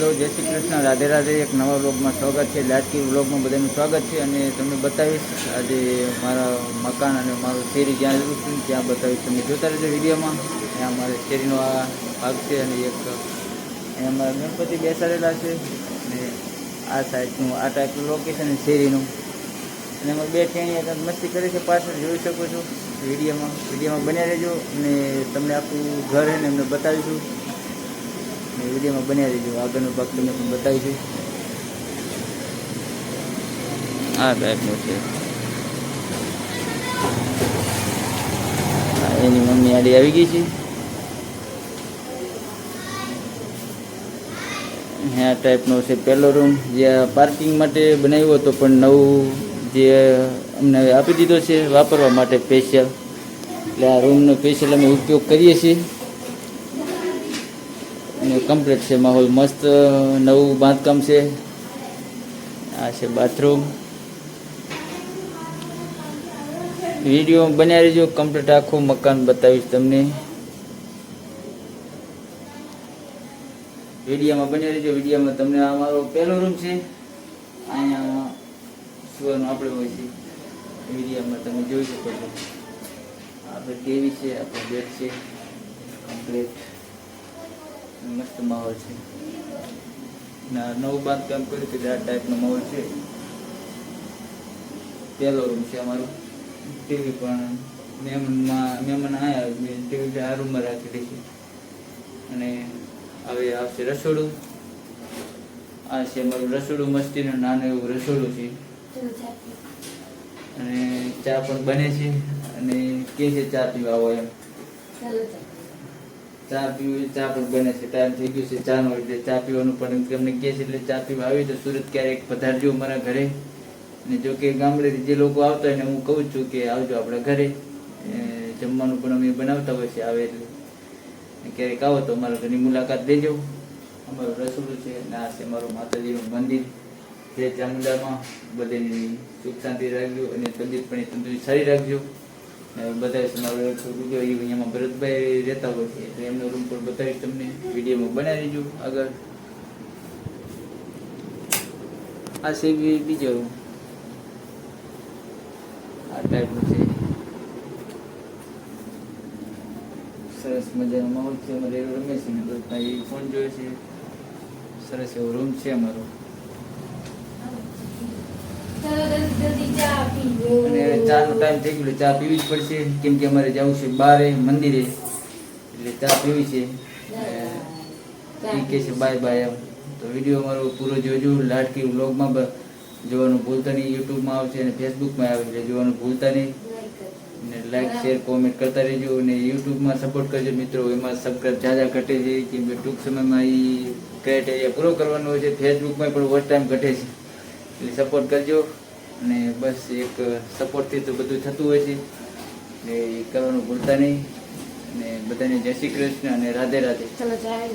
Hello, જય શ્રી કૃષ્ણ. રાધે રાધે એક નવા બ્લોગમાં સ્વાગત છે. લાટકી બ્લોગમાં બધાનું સ્વાગત છે અને તમને બતાવીશ આજે મારા મકાન અને મારું શેરી જ્યાં જવું છું, ત્યાં બતાવીશ તમે જોતા રહેજો વિડીયોમાં. ત્યાં મારે શેરીનો આ ભાગ છે અને એક અહીંયા મારા ગણપતિ બેસાડેલા છે અને આ સાઈડનું આ ટાઈપનું લોકેશન શેરીનું. અને એમાં બે ટેણીએ કંઈક મસ્તી કરી છે, પાછળ જોઈ શકો છો. વિડીયોમાં વિડીયોમાં બન્યા રહેજો અને તમને આખું ઘર એને અમને બતાવીશું. અને વિડીયોમાં બન્યા રહેજો આગળનો ભાગ તમને પણ બતાવીશું આ ટાઈપનો છે. એની મમ્મી આડી આવી ગઈ છે. આ ટાઈપનો છે પહેલો રૂમ જે પાર્કિંગ માટે બનાવ્યો હતો, પણ નવું જે અમને આપી દીધો છે, વાપરવા માટે સ્પેશિયલ એટલે આ રૂમનો સ્પેશિયલ અમે ઉપયોગ કરીએ છીએ. કમ્પ્લીટ છે, માહોલ મસ્ત, નવું બાંધકામ છે. આ છે બાથરૂમ વીડિયો બન્યા રહેજો કમ્પ્લીટ આખું મકાન બતાવીશ તમને. વિડીયામાં બન્યા રહેજો વિડીયામાં તમને આ મારો પહેલો રૂમ છે. અહીંયા સુવાનું આપણે હોય છે. વિડીયામાં તમે જોઈ શકો છો. આપણે ટીવી છે આપણે બેડ છે. કમ્પ્લીટ મસ્ત માહોલ છે. ના નવું બાંધકામ કર્યું કે આ ટાઈપનો માહોલ છે. પહેલો રૂમ છે અમારો. ટીવી પણ મહેમાનમાં, મહેમાન આવ્યા મેં ટીવી આ રૂમમાં રાખી દીધી અને હવે આવશે રસોડું. આ છે અમારું રસોડું મસ્તીનું નાનું એવું રસોડું છે. અને ચા પણ બને છે અને કે છે ચા પીવા આવો એમ. ચા પીવી, ચા પણ બને છે, ટાઈમ થઈ ગયો છે, ચાનો એટલે ચા પીવાનું પણ તમને કહે છે એટલે ચા પીવા આવી તો સુરત ક્યારેક પધારજો મારા ઘરે. ને જો કે ગામડેથી જે લોકો આવતા હોય ને, હું કહું છું કે આવજો આપણા ઘરે. જમવાનું પણ અમે બનાવતા હોય છે, આવે એટલે. ક્યારેક આવો તો અમારા ઘરની મુલાકાત લેજો. અમારું રસોડું છે અને આ છે મારું માતાજીનું મંદિર. જે ચામુંડામાં બધાની સુખ શાંતિ રાખજો અને તબિયત પણ તંદુરસ્ત સારી રાખજો. બધા તમારો એક ભરતભાઈ રહેતા હોય એટલે એમનો રૂમ પણ બતાવીશ તમને. વિડીયોમાં બનાવી દેજો આગળ. આ બી- બીજો રૂમ આ ટાઈપનું છે. સરસ મજાનો માહોલ છે, અમારે એવું રમે છે ને બધા. ફોન જોવે છે. સરસ એવો રૂમ છે અમારો. અને ચાનો ટાઈમ થઈ ગયો ચા પીવી જ પડશે. કેમ કે અમારે જવું છે બારે મંદિરે. એટલે ચા પીવી છે. કે છે બાય બાય એમ. તો વીડિયો અમારો પૂરો જોજો. લાડકી વ્લોગમાં જોવાનું ભૂલતા નહીં. યુટ્યુબમાં આવશે અને ફેસબુકમાં આવે એટલે જોવાનું ભૂલતા નહીં. અને લાઈક શેર કોમેન્ટ કરતા રહેજો. અને યુટ્યુબમાં સપોર્ટ કરજો મિત્રો. એમાં સબસ્ક્રાઈબ જાજા ઘટે છે. કેમ કે ટૂંક સમયમાં એ ક્રાઇટેરિયા પૂરો કરવાનો હોય છે. ફેસબુકમાં પણ વોચ ટાઈમ ઘટે છે. એટલે સપોર્ટ કરજો. અને બસ એક સપોર્ટથી તો બધું થતું હોય છે. એ કરવાનું ભૂલતા નહીં. અને બધાને જય શ્રી કૃષ્ણ અને રાધે રાધે. ચલો ચાય